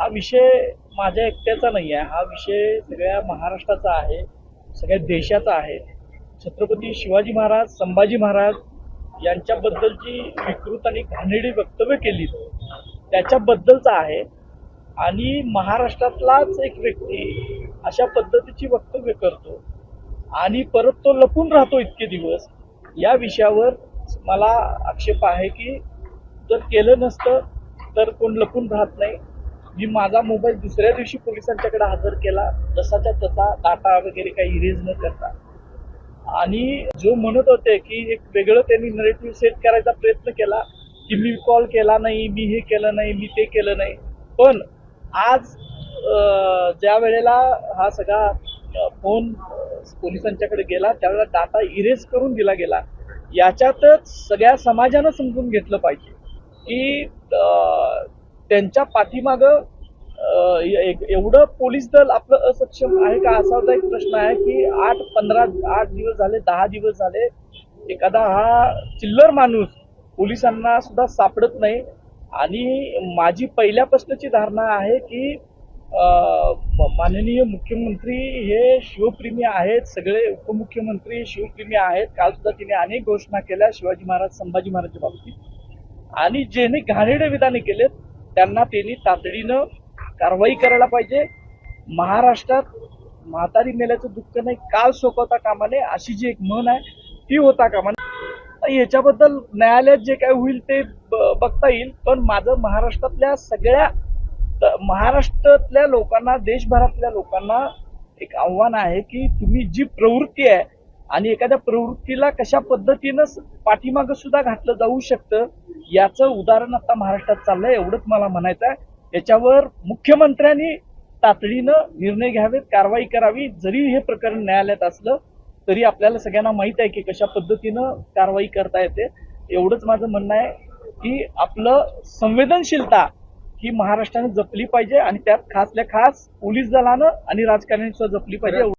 हा विषय माझ्या एकट्याचा नाही आहे हा विषय सगळ्या महाराष्ट्राचा आहे सगळ्या देशाचा आहे. छत्रपती शिवाजी महाराज संभाजी महाराज यांच्याबद्दलची विकृत आणि घाणेरडी वक्तव्य केली. त्याच्याबद्दलचा आहे. आणि महाराष्ट्रातलाच एक व्यक्ती अशा पद्धतीची वक्तव्य करतो. आणि परत तो लपून राहतो इतके दिवस. या विषयावर मला आक्षेप आहे की जर केलं नसतं तर कोण लपून राहत नाही. मी माझा मोबाईल दुसऱ्या दिवशी पोलिसांच्याकडे हजर केला जसाच्या तसा डाटा वगैरे काही इरेज न करता. आणि जो म्हणत होते की एक वेगळं त्यांनी नरेटिव्ह सेट करायचा प्रयत्न केला की मी कॉल केला नाही मी हे केलं नाही मी ते केलं नाही. पण आज ज्या वेळेला हा सगळा फोन पोलिसांच्याकडे गेला त्यावेळेला डाटा इरेज करून दिला गेला. याच्यातच सगळ्या समाजानं समजून घेतलं पाहिजे की त्यांच्या पाठीमागं एवढं पोलीस दल आपलं असक्षम आहे का? असा होता एक प्रश्न आहे की आठ पंधरा आठ दिवस झाले दहा दिवस झाले एखादा हा चिल्लर माणूस पोलिसांना सुद्धा सापडत नाही. आणि माझी पहिल्या प्रश्नाची धारणा आहे की माननीय मुख्यमंत्री हे शिवप्रेमी आहेत सगळे उपमुख्यमंत्री शिवप्रेमी आहेत. काल सुद्धा तिने अनेक घोषणा केल्या शिवाजी महाराज संभाजी महाराजच्या बाबतीत. आणि ज्यांनी घाणेरडे विधाने केलेत त्यांना त्यांनी तातडीनं कारवाई करायला पाहिजे. महाराष्ट्रात म्हातारी मेल्याचं दुःख नाही काल सोपवता कामा नये अशी जी एक म्हण आहे ती होता कामा नये याच्याबद्दल न्यायालयात जे काय होईल ते ब- बघता येईल. पण माझं महाराष्ट्रातल्या सगळ्या त- महाराष्ट्रातल्या लोकांना देशभरातल्या लोकांना एक आव्हान आहे की तुम्ही जी प्रवृत्ती आहे आणि एखाद्या प्रवृत्तीला कशा पद्धतीनं पाठीमागं सुद्धा घातलं जाऊ शकतं याचं उदाहरण आता महाराष्ट्रात चाललंय एवढंच मला म्हणायचं आहे. याच्यावर मुख्यमंत्र्यांनी तातडीनं निर्णय घ्यावेत कारवाई करावी जरी हे प्रकरण न्यायालयात असलं तरी आपल्याला सगळ्यांना माहीत आहे की कशा पद्धतीनं कारवाई करता येते. एवढंच माझं म्हणणं आहे की आपलं संवेदनशीलता ही महाराष्ट्राने जपली पाहिजे आणि त्यात खासल्या खास पोलीस दलानं आणि राजकारण्यांनी सुद्धा जपली पाहिजे.